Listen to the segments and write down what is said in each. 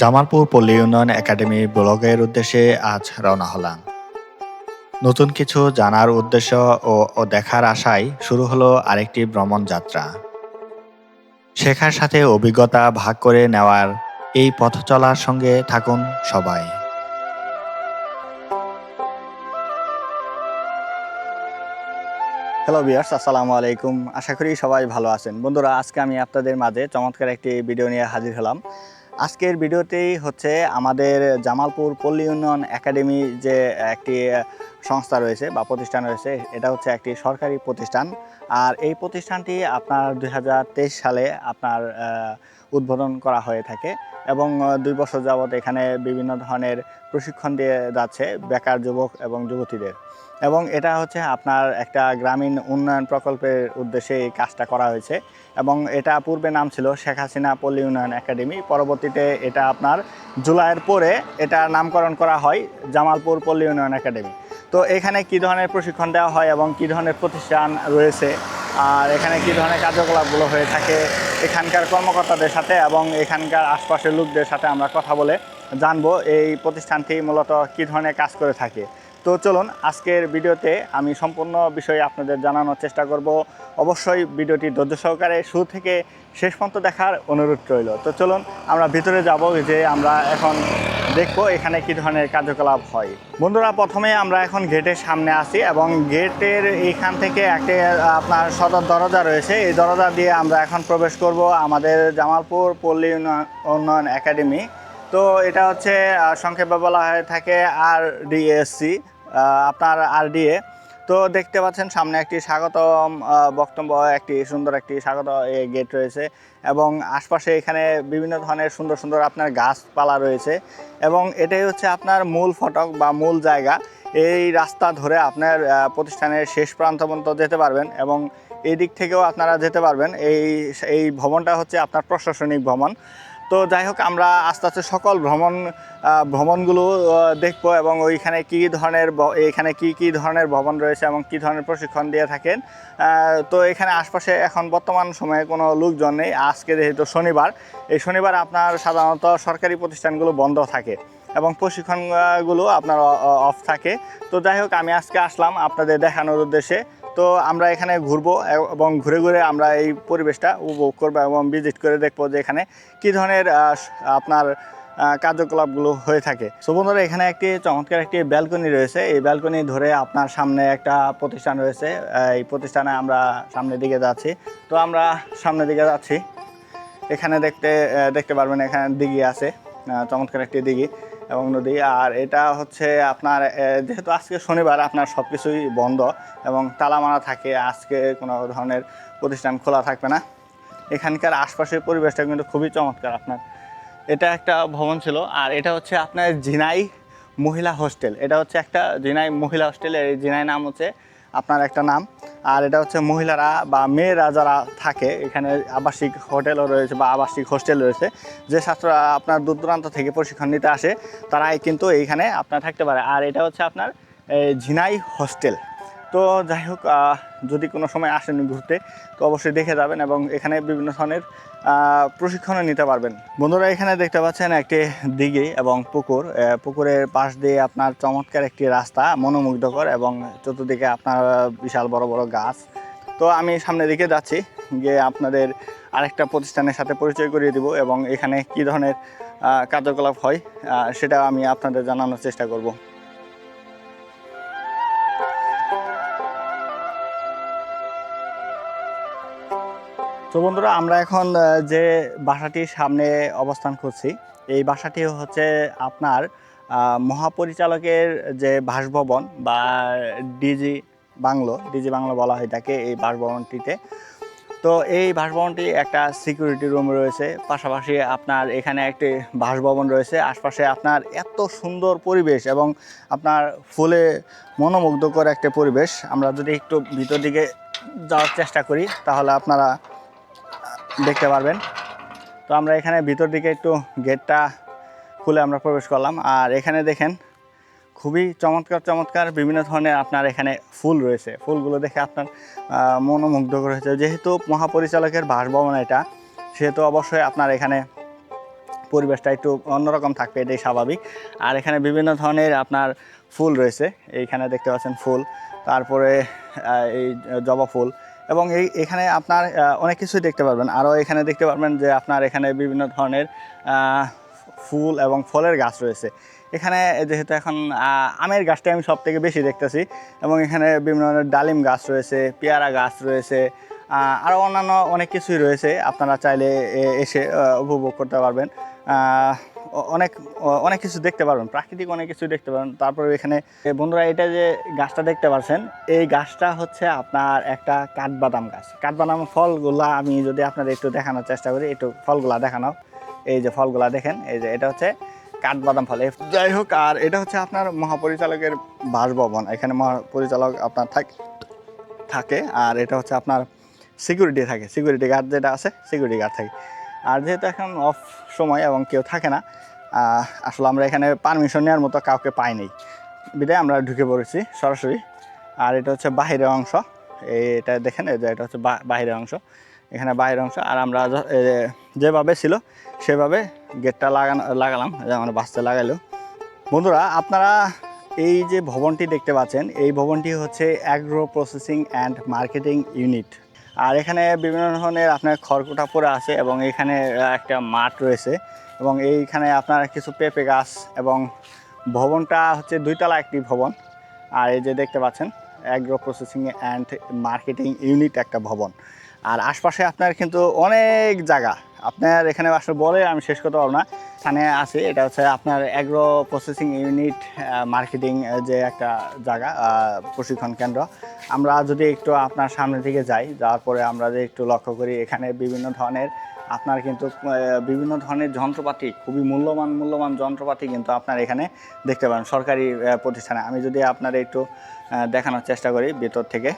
জামালপুর পল্লী উন্নয়ন একাডেমি ব্লগের উদ্দেশ্যে আজ রওনা হলাম। নতুন কিছু জানার উদ্দেশ্য ও দেখার আশায় শুরু হলো আরেকটি ভ্রমণ যাত্রা। শেখার সাথে অভিজ্ঞতা ভাগ করে নেওয়ার এই পথ চলার সঙ্গে থাকুন সবাই। হ্যালো বিয়ার্স আসসালামু আলাইকুম। আশা করি সবাই ভালো আছেন। বন্ধুরা, আজকে আমি আপনাদের মাঝে চমৎকার একটি ভিডিও নিয়ে হাজির হলাম। আজকের ভিডিওতেই হচ্ছে আমাদের জামালপুর পল্লী উন্নয়ন একাডেমি যে একটি সংস্থা রয়েছে বা প্রতিষ্ঠান রয়েছে, এটা হচ্ছে একটি সরকারি প্রতিষ্ঠান। আর এই প্রতিষ্ঠানটি আপনার দু হাজার তেইশ সালে আপনার উদ্বোধন করা হয়ে থাকে এবং দুই বছর যাবত এখানে বিভিন্ন ধরনের প্রশিক্ষণ দিয়ে যাচ্ছে বেকার যুবক এবং যুবতীদের। এবং এটা হচ্ছে আপনার একটা গ্রামীণ উন্নয়ন প্রকল্পের উদ্দেশ্যে এই কাজটা করা হয়েছে এবং এটা পূর্বে নাম ছিল শেখ হাসিনা পল্লী উন্নয়ন একাডেমি। পরবর্তীতে এটা আপনার জুলাইয়ের পরে এটা নামকরণ করা হয় জামালপুর পল্লী উন্নয়ন একাডেমি। তো এখানে কি ধরনের প্রশিক্ষণ দেওয়া হয় এবং কি ধরনের প্রতিষ্ঠান রয়েছে? আর এখানে কি ধরনের কার্যকলাপগুলো হয়ে থাকে এখানকার কর্মকর্তাদের সাথে এবং এখানকার আশপাশের লোকদের সাথে আমরা কথা বলে জানব এই প্রতিষ্ঠানটি মূলত কি ধরনের কাজ করে থাকে। তো চলুন, আজকের ভিডিওতে আমি সম্পূর্ণ বিষয়ে আপনাদের জানানোর চেষ্টা করব। অবশ্যই ভিডিওটি ধৈর্য সহকারে শুরু থেকে শেষ পর্যন্ত দেখার অনুরোধ রইল। তো চলুন, আমরা ভিতরে যাব যে আমরা এখন দেখব এখানে কি ধরনের কার্যকলাপ হয়। বন্ধুরা, প্রথমে আমরা এখন গেটের সামনে আছি এবং গেটের এইখান থেকে একটি, আপনার সদর দরজা রয়েছে। এই দরজা দিয়ে আমরা এখন প্রবেশ করব আমাদের জামালপুর পল্লী উন্নয়ন- একাডেমি। তো এটা হচ্ছে সংক্ষেপে বলা হয়ে থাকে আর ডিএসসি আপনার আরডিএ তো দেখতে পাচ্ছেন সামনে একটি স্বাগতম বক্তব্য, একটি সুন্দর একটি স্বাগত গেট রয়েছে এবং আশপাশে এখানে বিভিন্ন ধরনের সুন্দর সুন্দর আপনার গাছপালা রয়েছে এবং এটাই হচ্ছে আপনার মূল ফটক বা মূল জায়গা। এই রাস্তা ধরে আপনার প্রতিষ্ঠানের শেষ প্রান্ত পর্যন্ত যেতে পারবেন এবং এই দিক থেকেও আপনারা যেতে পারবেন। এই এই ভবনটা হচ্ছে আপনার প্রশাসনিক ভবন। তো যাই হোক, আমরা আস্তে আস্তে সকল ভ্রমণ ভ্রমণগুলো দেখব এবং ওইখানে কি ধরনের এখানে কি কি ধরনের ভবন রয়েছে এবং কি ধরনের প্রশিক্ষণ দিয়ে থাকেন। তো এখানে আশপাশে এখন বর্তমান সময়ে কোনো লোকজন নেই। আজকে যেহেতু শনিবার, এই শনিবার আপনার সাধারণত সরকারি প্রতিষ্ঠানগুলো বন্ধ থাকে এবং প্রশিক্ষণগুলো আপনার অফ থাকে। তো যাই হোক, আমি আজকে আসলাম আপনাদের দেখানোর উদ্দেশ্যে। তো আমরা এখানে ঘুরবো এবং ঘুরে ঘুরে আমরা এই পরিবেশটা উপভোগ করব এবং ভিজিট করে দেখব যে এখানে কী ধরনের আপনার কার্যকলাপগুলো হয়ে থাকে। সো বন্ধুরা, এখানে একটি চমৎকার একটি ব্যালকনি রয়েছে। এই ব্যালকনি ধরে আপনার সামনে একটা প্রতিষ্ঠান রয়েছে। এই প্রতিষ্ঠানে আমরা সামনের দিকে যাচ্ছি। তো আমরা সামনের দিকে যাচ্ছি। এখানে দেখতে দেখতে পারবেন এখানে দিঘি আছে। চমৎকার একটি দিঘি। এবং নদী, আর এটা হচ্ছে আপনার যেহেতু আজকে শনিবার, আপনার সব কিছুই বন্ধ এবং তালা মারা থাকে, আজকে কোনো ধরনের প্রতিষ্ঠান খোলা থাকবে না। এখানকার আশপাশের পরিবেশটা কিন্তু খুবই চমৎকার আপনার। এটা একটা ভবন ছিল, আর এটা হচ্ছে আপনার জিনাই মহিলা হোস্টেল। এটা হচ্ছে একটা জিনাই মহিলা হোস্টেল এই জিনাই নাম হচ্ছে আপনার একটা নাম। আর এটা হচ্ছে মহিলারা বা মেয়েরা যারা থাকে, এখানে আবাসিক হোটেলও রয়েছে বা আবাসিক হোস্টেল রয়েছে, যে ছাত্ররা আপনার দূর দূরান্ত থেকে প্রশিক্ষণ নিতে আসে, তারাই কিন্তু এইখানে আপনার থাকতে পারে। আর এটা হচ্ছে আপনার ঝিনাই হোস্টেল। তো যাই হোক যদি কোনো সময় আসেন ঘুরতে তো অবশ্যই দেখে যাবেন এবং এখানে বিভিন্ন ধরনের প্রশিক্ষণও নিতে পারবেন। বন্ধুরা, এখানে দেখতে পাচ্ছেন একটি দিঘি এবং পুকুর। পুকুরের পাশ দিয়ে আপনার চমৎকার একটি রাস্তা, মনোমুগ্ধকর এবং চতুর্দিকে আপনার বিশাল বড় বড় গাছ। তো আমি সামনের দিকে যাচ্ছি, গিয়ে আপনাদের আরেকটা প্রতিষ্ঠানের সাথে পরিচয় করিয়ে দিব এবং এখানে কী ধরনের কার্যকলাপ হয় সেটা আমি আপনাদের জানানোর চেষ্টা করব। তো বন্ধুরা, আমরা এখন যে বাসাটির সামনে অবস্থান করছি, এই বাসাটি হচ্ছে আপনার মহাপরিচালকের যে বাসভবন বা ডিজি বাংলো ডিজি বাংলো বলা হয় থাকে এই বাসভবনটিতে। তো এই বাসভবনটি একটা সিকিউরিটি রুম রয়েছে, পাশাপাশি আপনার এখানে একটি বাসভবন রয়েছে। আশপাশে আপনার এত সুন্দর পরিবেশ এবং আপনার ফুলে মনোমুগ্ধকর একটা পরিবেশ। আমরা যদি একটু ভিতর দিকে যাওয়ার চেষ্টা করি, তাহলে আপনারা দেখতে পারবেন। তো আমরা এখানে ভিতর দিকে একটু গেটটা খুলে আমরা প্রবেশ করলাম। আর এখানে দেখেন খুবই চমৎকার চমৎকার বিভিন্ন ধরনের আপনার এখানে ফুল রয়েছে। ফুলগুলো দেখে আপনার আহ, মনোমুগ্ধ করেছে যেহেতু মহাপরিচালকের বাসভবন এটা সেহেতু অবশ্যই আপনার এখানে পরিবেশটা একটু অন্যরকম থাকবে এটাই স্বাভাবিক। আর এখানে বিভিন্ন ধরনের আপনার ফুল রয়েছে। এইখানে দেখতে পাচ্ছেন ফুল। তারপরে এই জবা ফুল। এবং এই এখানে আপনার অনেক কিছুই দেখতে পারবেন। আরও এখানে দেখতে পারবেন যে আপনার এখানে বিভিন্ন ধরনের ফুল এবং ফলের গাছ রয়েছে। এখানে যেহেতু এখন আমের গাছটা আমি সব থেকে বেশি দেখতেছি এবং এখানে বিভিন্ন ধরনের ডালিম গাছ রয়েছে, পেয়ারা গাছ রয়েছে আরও অন্যান্য অনেক কিছুই রয়েছে। আপনারা চাইলে এসে উপভোগ করতে পারবেন। অনেক অনেক কিছু দেখতে পারবেন, প্রাকৃতিক অনেক কিছু দেখতে পারবেন। তারপরে এখানে বন্ধুরা, এটা যে গাছটা দেখতে পাচ্ছেন, এই গাছটা হচ্ছে আপনার একটা কাঠবাদাম গাছ। কাঠবাদাম ফলগুলা আমি যদি আপনাদের একটু দেখানোর চেষ্টা করি, একটু ফলগুলা দেখানো। এই যে ফলগুলা দেখেন, এই যে এটা হচ্ছে কাঠবাদাম ফল। যাই হোক, আর এটা হচ্ছে আপনার মহাপরিচালকের বাসভবন। এখানে মহাপরিচালক আপনার থাক, থাকে, আর এটা হচ্ছে আপনার সিকিউরিটি থাকে। সিকিউরিটি গার্ড যেটা আছে সিকিউরিটি গার্ড থাকে। আর যেহেতু এখন অফ সময় এবং কেউ থাকে না আসলে আমরা এখানে পারমিশন নেওয়ার মতো কাউকে পাইনি বিদায়, আমরা ঢুকে পড়েছি সরাসরি। আর এটা হচ্ছে বাহিরের অংশ। এটা দেখেন, এই যে এটা হচ্ছে বাহিরের অংশ। এখানে বাইরের অংশ। আর আমরা যেভাবে ছিল, সেভাবে গেটটা লাগানো লাগালাম যেমন বাসতে লাগাইলো বন্ধুরা, আপনারা এই যে ভবনটি দেখতে পাচ্ছেন, এই ভবনটি হচ্ছে agro processing and marketing unit আর এখানে বিভিন্ন ধরনের আপনার খড়কুটা পড়ে আছে এবং এখানে একটা মাঠ রয়েছে এবং এইখানে আপনার কিছু পেঁপে গাছ এবং ভবনটা হচ্ছে দুইতলা একটি ভবন। আর এই যে দেখতে পাচ্ছেন agro processing and marketing unit একটা ভবন। আর আশপাশে আপনার কিন্তু অনেক জায়গা। আপনার এখানে আসলে বলে আমি শেষ করতে পারব না। এখানে আছে, এটা হচ্ছে আপনার অ্যাগ্রো প্রসেসিং ইউনিট মার্কেটিং যে একটা জায়গা প্রশিক্ষণ কেন্দ্র। আমরা যদি একটু আপনার সামনে দিকে যাই, যাওয়ার পরে আমরা যে একটু লক্ষ্য করি, এখানে বিভিন্ন ধরনের আপনার কিন্তু বিভিন্ন ধরনের যন্ত্রপাতি, খুবই মূল্যবান মূল্যবান যন্ত্রপাতি কিন্তু আপনার এখানে দেখতে পারেন সরকারি প্রতিষ্ঠানে। আমি যদি আপনার একটু দেখানোর চেষ্টা করি ভেতর থেকে।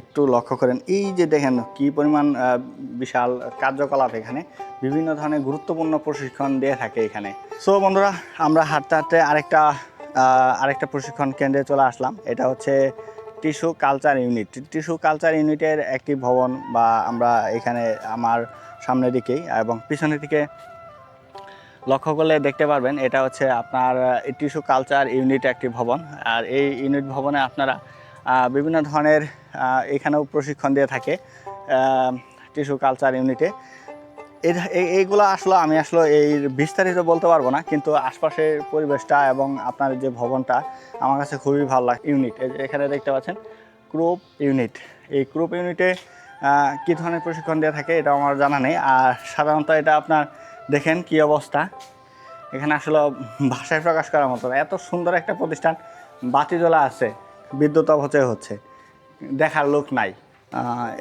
একটু লক্ষ্য করেন, এই যে দেখেন কি পরিমাণ বিশাল কার্যকলাপ এখানে। বিভিন্ন ধরনের গুরুত্বপূর্ণ প্রশিক্ষণ দিয়ে থাকে এখানে। সো বন্ধুরা, আমরা হাঁটতে হাঁটতে আরেকটা আরেকটা প্রশিক্ষণ কেন্দ্রে চলে আসলাম। এটা হচ্ছে tissue culture unit. Tissue culture ইউনিটের একটি ভবন বা আমরা এখানে আমার সামনের দিকেই এবং পিছনের দিকে লক্ষ্য করলে দেখতে পারবেন, এটা হচ্ছে আপনার টিস্যু কালচার ইউনিট একটি ভবন। আর এই ইউনিট ভবনে আপনারা বিভিন্ন ধরনের এখানেও প্রশিক্ষণ দিয়ে থাকে টিস্যু কালচার ইউনিটে। এইগুলো আসলে আমি আসলে এই বিস্তারিত বলতে পারব না কিন্তু আশপাশের পরিবেশটা এবং আপনার যে ভবনটা আমার কাছে খুবই ভালো লাগে ইউনিট। এখানে দেখতে পাচ্ছেন ক্রুপ ইউনিট। এই ক্রুপ ইউনিটে কী ধরনের প্রশিক্ষণ দেওয়া থাকে এটা আমার জানা নেই। আর সাধারণত এটা আপনার দেখেন কি অবস্থা। এখানে আসলে ভাষায় প্রকাশ করার মতো এত সুন্দর একটা প্রতিষ্ঠান বাতি জ্বলা আছে বিদ্যুৎ অপচয় হচ্ছে দেখার লোক নাই।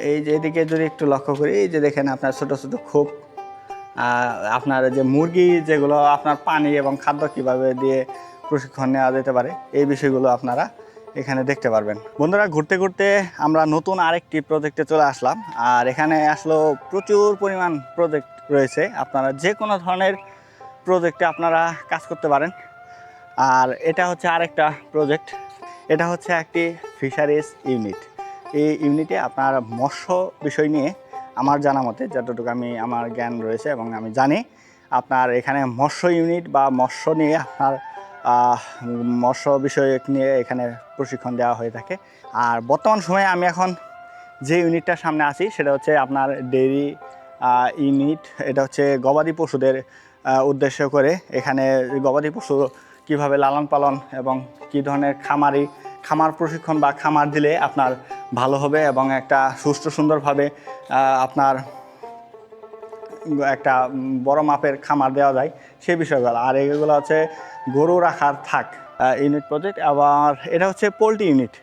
এই যে এদিকে যদি একটু লক্ষ্য করি এই যে দেখেন আপনার ছোটো ছোটো আহ, আপনার যে মুরগি যেগুলো আপনার পানি এবং খাদ্য কীভাবে দিয়ে প্রশিক্ষণ নেওয়া যেতে পারে, এই বিষয়গুলো আপনারা এখানে দেখতে পারবেন। বন্ধুরা, ঘুরতে ঘুরতে আমরা নতুন আরেকটি প্রজেক্টে চলে আসলাম, আর এখানে আসলে প্রচুর পরিমাণ প্রজেক্ট রয়েছে। আপনারা যে কোনো ধরনের প্রজেক্টে আপনারা কাজ করতে পারেন। আর এটা হচ্ছে আরেকটা প্রজেক্ট এটা হচ্ছে একটি ফিশারিজ ইউনিট এই ইউনিটে আপনার মৎস্য বিষয় নিয়ে আমার জানা মতে যতটুকু আমি, আমার জ্ঞান রয়েছে এবং আমি জানি, আপনার এখানে মৎস্য ইউনিট বা মৎস্য নিয়ে আপনার মৎস্য বিষয় নিয়ে এখানে প্রশিক্ষণ দেওয়া হয়ে থাকে। আর বর্তমান সময়ে আমি এখন যে ইউনিটটার সামনে আছি, সেটা হচ্ছে আপনার ডেইরি ইউনিট এটা হচ্ছে গবাদি পশুদের উদ্দেশ্য করে এখানে গবাদি পশু কীভাবে লালন পালন এবং কি ধরনের খামারি, খামার প্রশিক্ষণ বা খামার দিলে আপনার ভালো হবে এবং একটা সুস্থ সুন্দরভাবে আপনার একটা বড় মাপের খামার দেওয়া যায় সেই বিষয়গুলো। আর এগুলো হচ্ছে গরু রাখার থাক ইউনিট প্রজেক্ট আবার এটা হচ্ছে পোলট্রি ইউনিট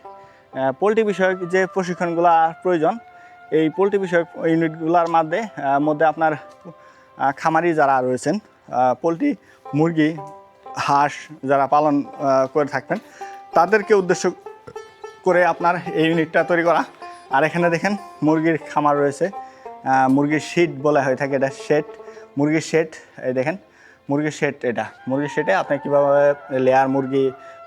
পোলট্রি বিষয়ক যে প্রশিক্ষণগুলো প্রয়োজন, এই পোলট্রি বিষয়ক ইউনিটগুলোর মধ্যে মধ্যে আপনার খামারি যারা রয়েছেন পোলট্রি, মুরগি, হাঁস যারা পালন করে থাকবেন, তাদেরকে উদ্দেশ্য করে আপনার এই ইউনিটটা তৈরি করা। আর এখানে দেখেন মুরগির খামার রয়েছে। মুরগির শিট বলা হয়ে থাকে এটা শেড মুরগির শেড এই দেখেন, মুরগির শেড এটা। মুরগির শেডে আপনি কীভাবে লেয়ার মুরগি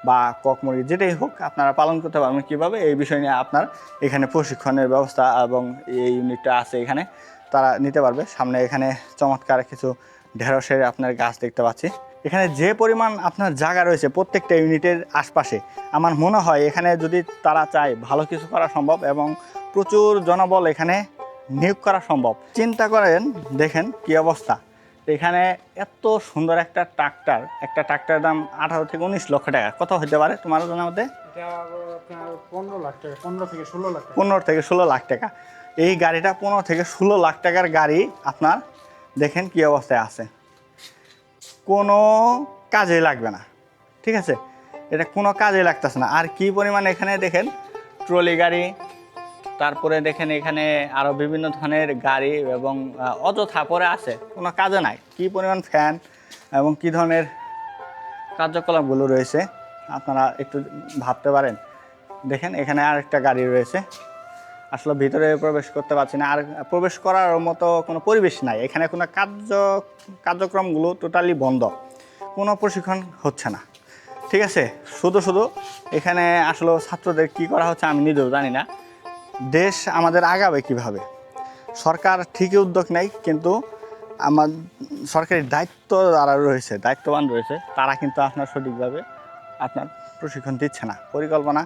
বা কক মুরগি যেটাই হোক আপনারা পালন করতে পারবেন কীভাবে, এই বিষয় নিয়ে আপনার এখানে প্রশিক্ষণের ব্যবস্থা এবং এই ইউনিটটা আছে এখানে, তারা নিতে পারবে। সামনে এখানে চমৎকার কিছু ঢেঁড়সের আপনার গাছ দেখতে পাচ্ছি। এখানে যে পরিমাণ আপনার জায়গা রয়েছে প্রত্যেকটা ইউনিটের আশপাশে আমার মনে হয় এখানে যদি তারা চায় ভালো কিছু করা সম্ভব এবং প্রচুর জনবল এখানে নিয়োগ করা সম্ভব। চিন্তা করেন দেখেন কি অবস্থা। এখানে এত সুন্দর একটা ট্রাক্টর একটা ট্রাক্টরের দাম আঠারো থেকে উনিশ লক্ষ টাকা। কত হতে পারে তোমার জানার মধ্যে? পনেরো লাখ টাকা পনেরো থেকে ষোলো লাখ পনেরো থেকে ষোলো লাখ টাকা। এই গাড়িটা পনেরো থেকে ষোলো লাখ টাকার গাড়ি আপনার দেখেন কি অবস্থায় আছে। কোনো কাজে লাগবে না, ঠিক আছে? এটা কোনো কাজে লাগতেছে না। আর কি পরিমাণ এখানে দেখেন, ট্রলি গাড়ি, তারপরে দেখেন এখানে আরও বিভিন্ন ধরনের গাড়ি এবং অযথা পরে আছে, কোনো কাজে নাই। কি পরিমাণ ফ্যান এবং কি ধরনের কার্যকলাপগুলো রয়েছে, আপনারা একটু ভাবতে পারেন। দেখেন এখানে আরেকটা গাড়ি রয়েছে। আসলে ভিতরে প্রবেশ করতে পারছি না। আর প্রবেশ করার মতো কোনো পরিবেশ নাই। এখানে কোনো কার্য, কার্যক্রমগুলো টোটালি বন্ধ। কোনো প্রশিক্ষণ হচ্ছে না। ঠিক আছে? শুধু শুধু এখানে আসলে ছাত্রদের কি করা হচ্ছে আমি নিজেও জানি না। দেশ আমাদের আগাবে কীভাবে? সরকার ঠিকই উদ্যোগ নেয়, কিন্তু আমার সরকারি দায়িত্ব যারা রয়েছে, দায়িত্ববান রয়েছে, তারা কিন্তু আপনার সঠিকভাবে আপনার প্রশিক্ষণ দিচ্ছে না। পরিকল্পনা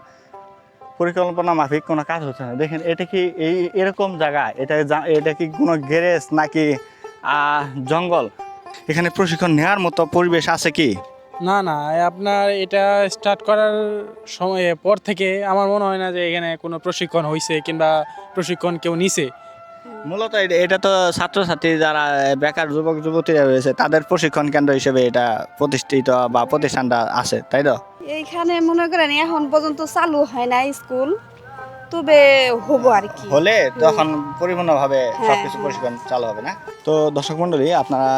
পরিকল্পনা মাফিক কোনো কাজ হচ্ছে না। দেখেন, এটা কি এই এরকম জায়গা? এটা এটা কি কোনো গ্যারেজ নাকি জঙ্গল? এখানে প্রশিক্ষণ নেওয়ার মতো পরিবেশ আছে কি? না না আপনার এটা স্টার্ট করার সময় পর থেকে আমার মনে হয় না যে এখানে কোনো প্রশিক্ষণ হয়েছে কিংবা প্রশিক্ষণ কেউ নিছে। মূলত এটা- তো ছাত্রছাত্রী যারা বেকার যুবক যুবতীরা রয়েছে তাদের প্রশিক্ষণ কেন্দ্র হিসেবে এটা প্রতিষ্ঠিত বা প্রতিষ্ঠানটা আছে তাই তো? এইখানে মনে করেন এখন পর্যন্ত চালু হয় না স্কুল তবে হব আর কি। হলে তখন পরিপূর্ণভাবে হ্যাঁ, সবকিছু হ্যাঁ। প্রশিক্ষণ চালু হবে না? তো দর্শক মণ্ডলী আপনারা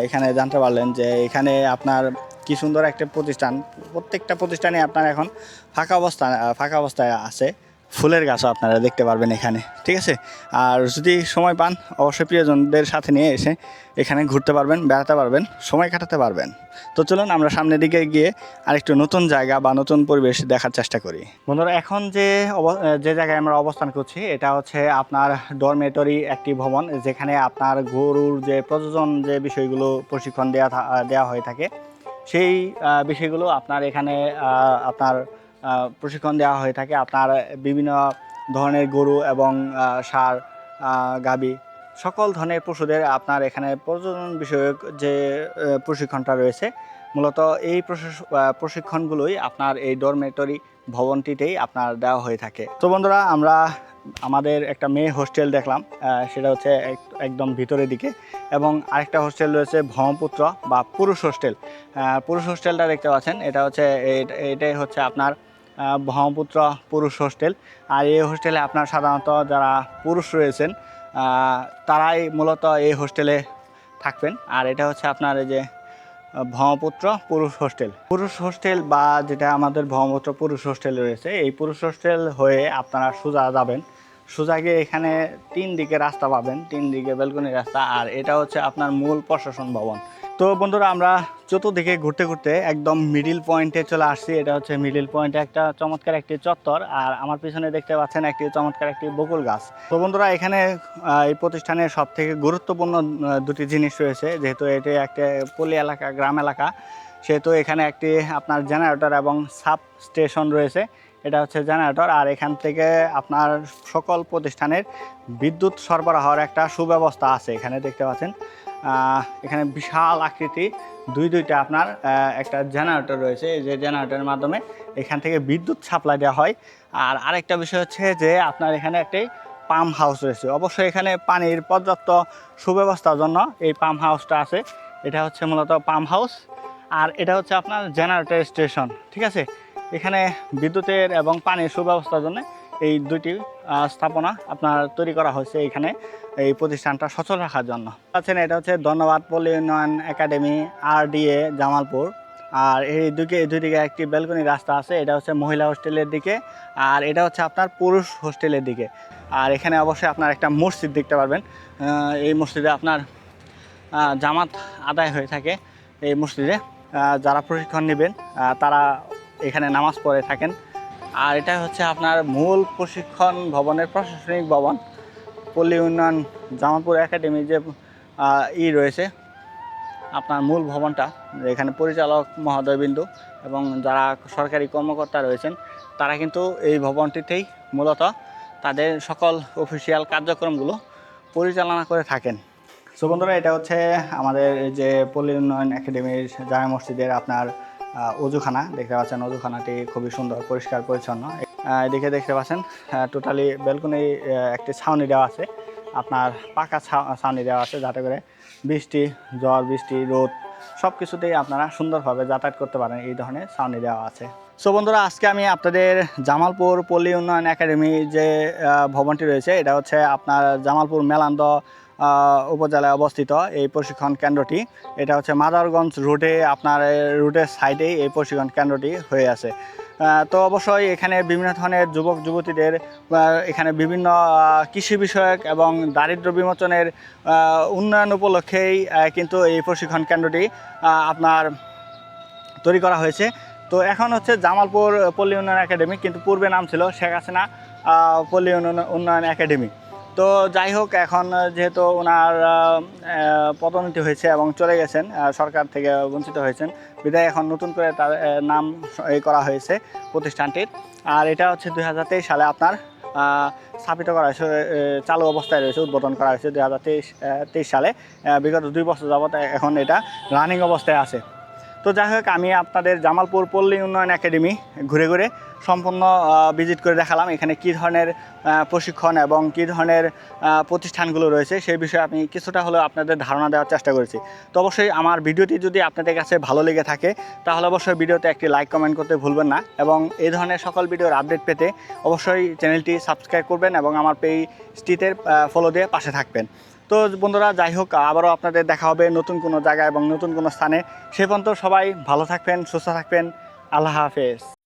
এখানে জানতে পারলেন যে এখানে আপনার কি সুন্দর একটা প্রতিষ্ঠান প্রত্যেকটা প্রতিষ্ঠানে আপনার এখন ফাঁকা অবস্থা ফাঁকা অবস্থায় আছে। ফুলের গাছও আপনারা দেখতে পারবেন এখানে, ঠিক আছে? আর যদি সময় পান, অবশ্যই প্রিয়জনদের সাথে নিয়ে এসে এখানে ঘুরতে পারবেন, বেড়াতে পারবেন, সময় কাটাতে পারবেন। তো চলুন আমরা সামনের দিকে গিয়ে আরেকটু নতুন জায়গা বা নতুন পরিবেশ দেখার চেষ্টা করি। বন্ধুরা, এখন যে যে জায়গায় আমরা অবস্থান করছি, এটা হচ্ছে আপনার ডরমেটরি একটি ভবন, যেখানে আপনার গরুর যে প্রযোজন যে বিষয়গুলো প্রশিক্ষণ দেওয়া দেওয়া হয়ে থাকে, সেই বিষয়গুলো আপনার এখানে আপনার প্রশিক্ষণ দেওয়া হয়ে থাকে। আপনার বিভিন্ন ধরনের গরু এবং আহ, গাভী সকল ধরনের পশুদের আপনার এখানে প্রজনন বিষয়ক যে প্রশিক্ষণটা রয়েছে মূলত এই প্রশিক্ষণগুলোই আপনার এই ডরমেটরি ভবনটিতেই আপনার দেওয়া হয়ে থাকে। তো বন্ধুরা আমরা আমাদের একটা মেয়ে হোস্টেল দেখলাম সেটা হচ্ছে এক- একদম ভিতরের দিকে এবং আরেকটা হোস্টেল রয়েছে ভ্রমপুত্র বা পুরুষ হোস্টেল পুরুষ হোস্টেলটা দেখতে পাচ্ছেন এটা হচ্ছে এটাই হচ্ছে আপনার ব্রহ্মপুত্র পুরুষ হোস্টেল। আর এই হোস্টেলে আপনার সাধারণত যারা পুরুষ রয়েছেন তারাই মূলত এই হোস্টেলে থাকবেন। আর এটা হচ্ছে আপনার এই যে ব্রহ্মপুত্র পুরুষ হোস্টেল। পুরুষ হোস্টেল বা যেটা আমাদের ব্রহ্মপুত্র পুরুষ হোস্টেল রয়েছে, এই পুরুষ হোস্টেল হয়ে আপনারা সোজা যাবেন। সোজা গিয়ে এখানে তিন দিকে রাস্তা পাবেন, তিন দিকে বেলকনি রাস্তা। আর এটা হচ্ছে আপনার মূল প্রশাসন ভবন। তো বন্ধুরা, আমরা চতুর্দিকে ঘুরতে ঘুরতে একদম মিডিল পয়েন্টে চলে আসছি। এটা হচ্ছে মিডিল পয়েন্টে একটা চমৎকার একটি চত্বর আর আমার পিছনে দেখতে পাচ্ছেন একটি চমৎকার একটি বকুল গাছ। তো বন্ধুরা, এখানে এই প্রতিষ্ঠানের সব থেকে গুরুত্বপূর্ণ দুটি জিনিস রয়েছে। যেহেতু এটি একটা পল্লী এলাকা, গ্রাম এলাকা, সেহেতু এখানে একটি আপনার জেনারেটর এবং সাব স্টেশন রয়েছে। এটা হচ্ছে জেনারেটর। আর এখান থেকে আপনার সকল প্রতিষ্ঠানের বিদ্যুৎ সরবরাহের একটা সুব্যবস্থা আছে, এখানে দেখতে পাচ্ছেন। এখানে বিশাল আকৃতি, দুই দুইটা আপনার একটা জেনারেটর রয়েছে। যে জেনারেটরের মাধ্যমে এখান থেকে বিদ্যুৎ সাপ্লাই দেওয়া হয়। আর আরেকটা বিষয় হচ্ছে যে আপনার এখানে একটি পাম্প হাউস রয়েছে। অবশ্যই এখানে পানির পর্যাপ্ত সুব্যবস্থার জন্য এই পাম্প হাউসটা আছে। এটা হচ্ছে মূলত পাম্প হাউস। আর এটা হচ্ছে আপনার জেনারেটর স্টেশন, ঠিক আছে? এখানে বিদ্যুতের এবং পানির সুব্যবস্থার জন্য এই দুইটি স্থাপনা আপনার তৈরি করা হয়েছে এখানে এই প্রতিষ্ঠানটা সচল রাখার জন্য। আছেন, এটা হচ্ছে ধন্যবাদ পল্লী উন্নয়ন একাডেমি আর ডিএ জামালপুর। আর এই দিকে দুই একটি ব্যালকনি রাস্তা আছে, এটা হচ্ছে মহিলা হোস্টেলের দিকে, আর এটা হচ্ছে আপনার পুরুষ হোস্টেলের দিকে। আর এখানে অবশ্যই আপনার একটা মসজিদ দেখতে পারবেন এই মসজিদে আপনার জামাত আদায় হয়ে থাকে এই মসজিদে। যারা প্রশিক্ষণ নেবেন তারা এখানে নামাজ পড়ে থাকেন। আর এটা হচ্ছে আপনার মূল প্রশিক্ষণ ভবনের প্রশাসনিক ভবন। পল্লী উন্নয়ন জামালপুর একাডেমি যে ই রয়েছে, আপনার মূল ভবনটা, এখানে পরিচালক মহোদয়বিন্দু এবং যারা সরকারি কর্মকর্তা রয়েছেন, তারা কিন্তু এই ভবনটিতেই মূলত তাদের সকল অফিসিয়াল কার্যক্রমগুলো পরিচালনা করে থাকেন। সো বন্ধুরা, এটা হচ্ছে আমাদের যে পল্লী উন্নয়ন একাডেমির জামা মসজিদের আপনার অজুখানা, দেখতে পাচ্ছেন অজুখানাটি খুবই সুন্দর, পরিষ্কার, পরিচ্ছন্ন। এদিকে দেখতে পাচ্ছেন টোটালি ব্যালকনি একটি ছাউনি দেওয়া আছে। আপনার পাকা ছাউনি দেওয়া আছে যাতে করে বৃষ্টি ঝড় বৃষ্টি, রোদ সব কিছুতেই আপনারা সুন্দরভাবে যাতায়াত করতে পারেন এই ধরনের ছাউনি দেওয়া আছে। সো বন্ধুরা, আজকে আমি আপনাদের জামালপুর পল্লী উন্নয়ন একাডেমি যে ভবনটি রয়েছে, এটা হচ্ছে আপনার জামালপুর মেলান্দ উপজেলায় অবস্থিত এই প্রশিক্ষণ কেন্দ্রটি। এটা হচ্ছে মাদারগঞ্জ রুটে, আপনার রুটের সাইডেই এই প্রশিক্ষণ কেন্দ্রটি হয়ে আছে। তো অবশ্যই এখানে বিভিন্ন ধরনের যুবক, যুবতীদের এখানে বিভিন্ন কৃষি বিষয়ক এবং দারিদ্র বিমোচনের উন্নয়ন উপলক্ষেই কিন্তু এই প্রশিক্ষণ কেন্দ্রটি আপনার তৈরি করা হয়েছে। তো এখন হচ্ছে জামালপুর পল্লী উন্নয়ন একাডেমি, কিন্তু পূর্বে নাম ছিল শেখ হাসিনা পল্লী উন্নয়ন একাডেমি। তো যাই হোক, এখন যেহেতু ওনার পদোন্নতি হয়েছে এবং চলে গেছেন সরকার থেকে বঞ্চিত হয়েছেন, বিদায় এখন নতুন করে তার নাম করা হয়েছে প্রতিষ্ঠানটির। আর এটা হচ্ছে দু হাজার তেইশ সালে আপনার স্থাপিত করা হয়েছে চালু অবস্থায় রয়েছে, উদ্বোধন করা হয়েছে দুই সালে। বিগত দুই বছর যাবত এখন এটা রানিং অবস্থায় আছে। তো যাই হোক, আমি আপনাদের জামালপুর পল্লী উন্নয়ন একাডেমি ঘুরে ঘুরে সম্পূর্ণ ভিজিট করে দেখালাম এখানে কী ধরনের প্রশিক্ষণ এবং কী ধরনের প্রতিষ্ঠানগুলো রয়েছে। সেই বিষয়ে আমি কিছুটা হলেও আপনাদের ধারণা দেওয়ার চেষ্টা করেছি। তো অবশ্যই আমার ভিডিওটি যদি আপনাদের কাছে ভালো লেগে থাকে, তাহলে অবশ্যই ভিডিওতে একটি লাইক কমেন্ট করতে ভুলবেন না এবং এই ধরনের সকল ভিডিওর আপডেট পেতে অবশ্যই চ্যানেলটি সাবস্ক্রাইব করবেন এবং আমার পেজটিতে ফলো দিয়ে পাশে থাকবেন। তো বন্ধুরা, যাই হোক, আবারও আপনাদের দেখা হবে নতুন কোনো জায়গায় এবং নতুন কোনো স্থানে। সে পর্যন্ত সবাই ভালো থাকবেন, সুস্থ থাকবেন। আল্লাহ হাফেজ।